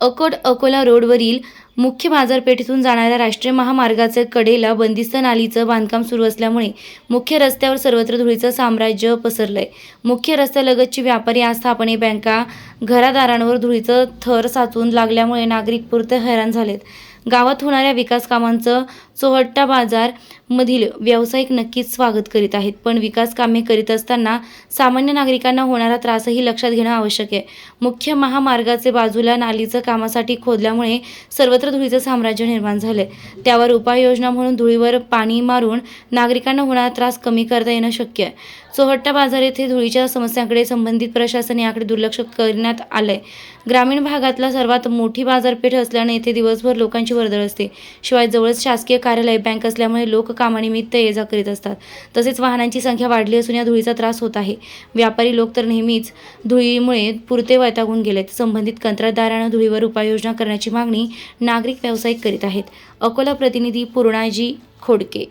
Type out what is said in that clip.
अकोट अकोला रोडवरील मुख्य बाजारपेठेतून जाणाऱ्या राष्ट्रीय महामार्गाचे कडेला बंदिस्त नालीचं बांधकाम सुरू असल्यामुळे मुख्य रस्त्यावर सर्वत्र धुळीचं साम्राज्य पसरलंय. मुख्य रस्त्यालगतची व्यापारी आस्थापने बँका घरादारांवर धुळीचं थर साचून लागल्यामुळे नागरिक पुरते हैराण झालेत. गावात होणाऱ्या विकास कामांचं चोहट्टा बाजार मधील व्यावसायिक नक्कीच स्वागत करीत आहेत. पण विकास कामे करीत असताना सामान्य नागरिकांना होणारा त्रासही लक्षात घेणं आवश्यक आहे. मुख्य महामार्गाचे बाजूला नालीचं कामासाठी खोदल्यामुळे सर्वत्र धुळीचं साम्राज्य निर्माण झालंय. त्यावर उपाययोजना म्हणून धुळीवर पाणी मारून नागरिकांना होणारा त्रास कमी करता येणं शक्य आहे. चोहट्टा बाजार येथे धुळीच्या समस्यांकडे संबंधित प्रशासन याकडे दुर्लक्ष करण्यात आलंय. ग्रामीण भागातला सर्वात मोठी बाजारपेठ असल्याने येथे दिवसभर लोकांची वर्दळ असते. शिवाय जवळच शासकीय कार्यालय बँक असल्यामुळे लोक कामानिमित्त ये जा करीत असतात. तसेच वाहनांची संख्या वाढली असून या धुळीचा त्रास होत आहे. व्यापारी लोक तर नेहमीच धुळीमुळे पुरते वैतागून गेलेत. संबंधित कंत्राटदारांना धुळीवर उपाययोजना करण्याची मागणी नागरिक व्यावसायिक करीत आहेत. अकोला प्रतिनिधी पूर्णाजी खोडके